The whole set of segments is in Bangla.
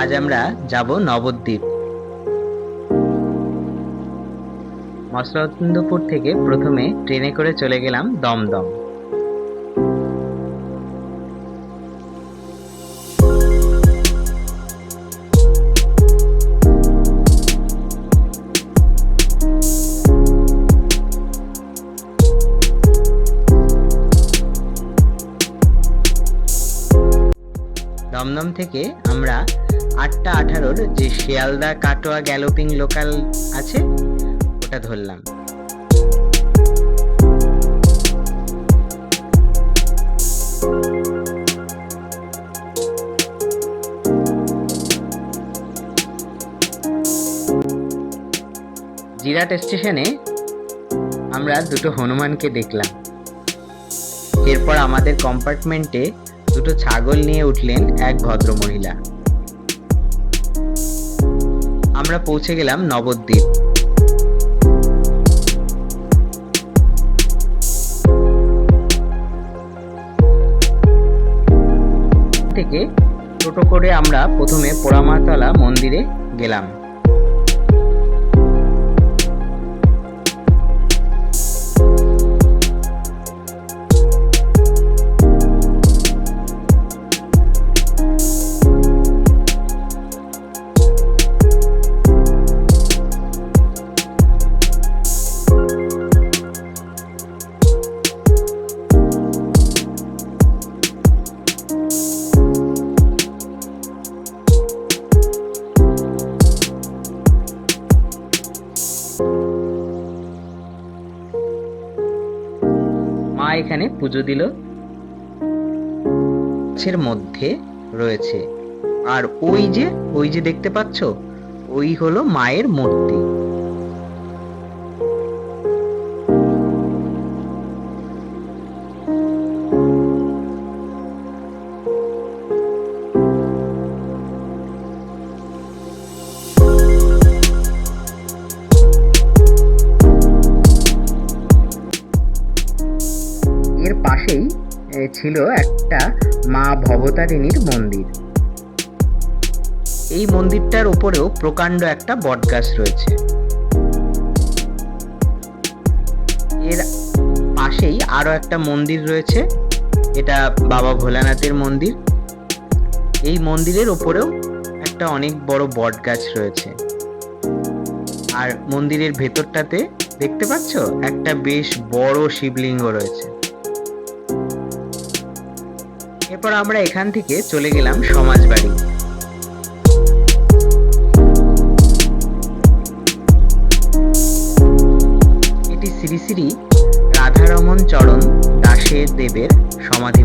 আজ আমরা যাব নবদ্বীপ। মসলন্দপুর থেকে প্রথমে ট্রেনে করে চলে গেলাম দমদম। দমদম থেকে আমরা আটটা আঠারোর যে শিয়ালদা কাটোয়া গ্যালোপিং লোকাল আছে, ওটা ধরলাম। জিরাট স্টেশনে আমরা দুটো হনুমানকে দেখলাম। এরপর আমাদের কম্পার্টমেন্টে দুটো ছাগল নিয়ে উঠলেন এক ভদ্র মহিলা আমরা পৌঁছে গেলাম নবদ্বীপ। থেকে টোটো করে আমরা প্রথমে পোড়ামাতলা মন্দিরে গেলাম। পুজো দিল। গাছের মধ্যে রয়েছে। আর ওই যে ওই যে দেখতে পাচ্ছ, ওই হলো মায়ের মূর্তি। এর পাশেই ছিল একটা মা ভবতারিণীর মন্দির। এই মন্দিরটার উপরেও প্রকাণ্ড একটা বটগাছ রয়েছে। এর পাশেই আরও একটা মন্দির রয়েছে। এটা বাবা ভোলানাথের মন্দির। এই মন্দিরের ওপরেও একটা অনেক বড় বটগাছ রয়েছে। আর মন্দিরের ভেতরটাতে দেখতে পাচ্ছ? একটা বেশ বড় শিবলিঙ্গ রয়েছে। এরপর আমরা এখান থেকে চলে গেলাম সমাজবাড়ি এটি শ্রী শ্রী রাধারমন চরণ দাসের দেবের সমাধি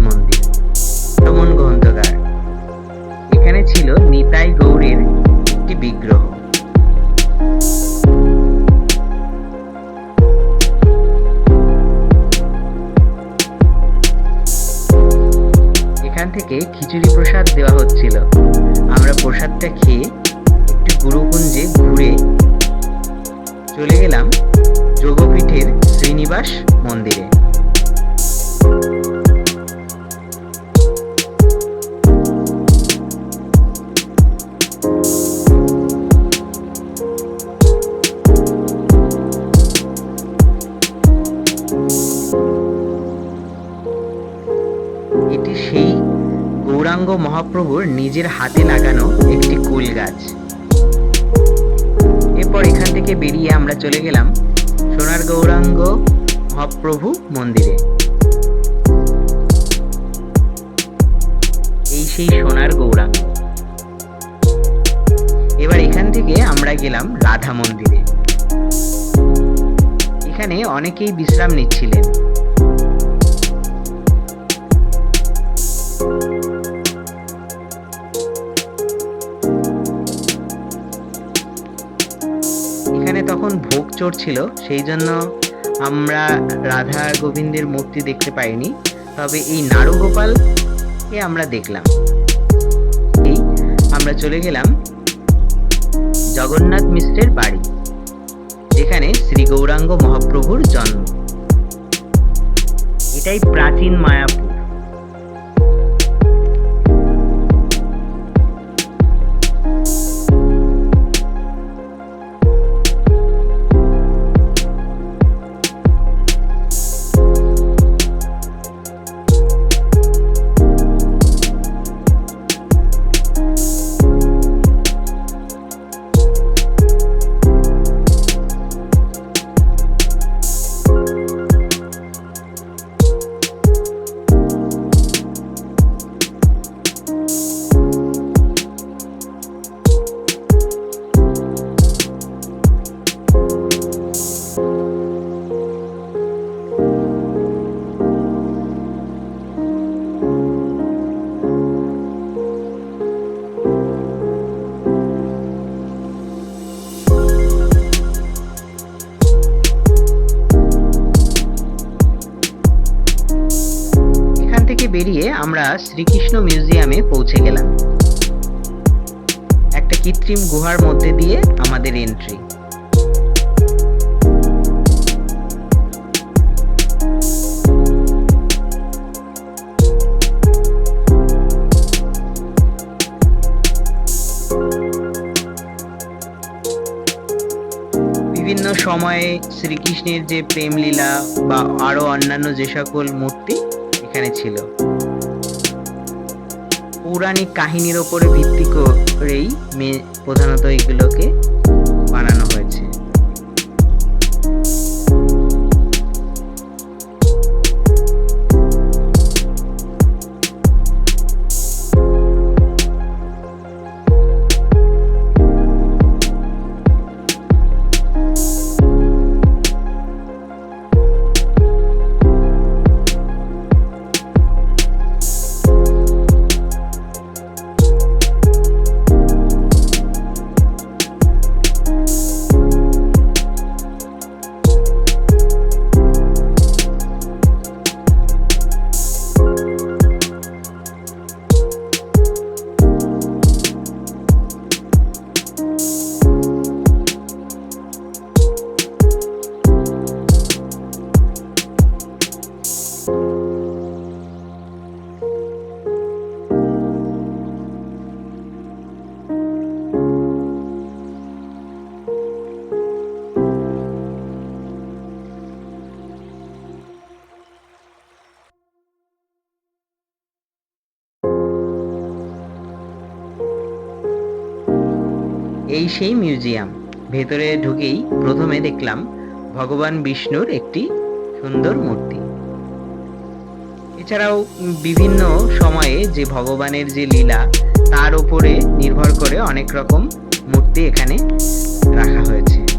গুরুকুঞ্জে ঘুরে চলে গেলাম যোগপীঠের শ্রীনিবাস মন্দিরে। এটি সেই গৌরাঙ্গ মহাপ্রভুর নিজের হাতে লাগানো একটি কুল গাছ। এরপর এখান থেকে বেরিয়ে আমরা চলে গেলাম সোনার গৌরাঙ্গ মহাপ্রভু মন্দিরে। এই সেই সোনার গৌরাঙ্গ। এবার এখান থেকে আমরা গেলাম রাধা মন্দিরে। এখানে অনেকেই বিশ্রাম নিচ্ছিলেন। ভোগ চড়ছিল সেই জন্য আমরা রাধা গোবিন্দের মূর্তি দেখতে পাইনি। তবে এই নারুগোপালকে আমরা দেখলাম। এই আমরা চলে গেলাম জগন্নাথ মিশ্রের বাড়ি, যেখানে শ্রী গৌরাঙ্গ মহাপ্রভুর জন্ম। এটাই প্রাচীন মায়াপুর। বেরিয়ে আমরা শ্রীকৃষ্ণ মিউজিয়ামে পৌঁছে গেলাম। একটা কৃত্রিম গুহার মধ্যে দিয়ে আমাদের এন্ট্রি বিভিন্ন সময়ে শ্রীকৃষ্ণের যে প্রেম লীলা বা আরও অন্যান্য যে সকল মূর্তি এখানে ছিল। পৌরাণিক কাহিনীর ওপরে ভিত্তি করেই মেয়ে প্রধানত এগুলোকে বানানো সেই মিউজিয়াম। ভেতরে ঢুকেই প্রথমে দেখলাম ভগবান বিষ্ণুর একটি সুন্দর মূর্তি। এছাড়াও বিভিন্ন সময়ে যে ভগবানের যে লীলা, তার উপরে নির্ভর করে অনেক রকম মূর্তি এখানে রাখা হয়েছে।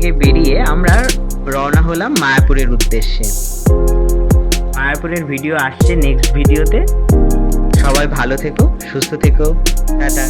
থেকে বেরিয়ে আমরা রওনা হলাম মায়াপুরের উদ্দেশ্যে। মায়াপুরের ভিডিও আসছে নেক্সট ভিডিওতে। সবাই ভালো থেকো, সুস্থ থেকো, টাটা।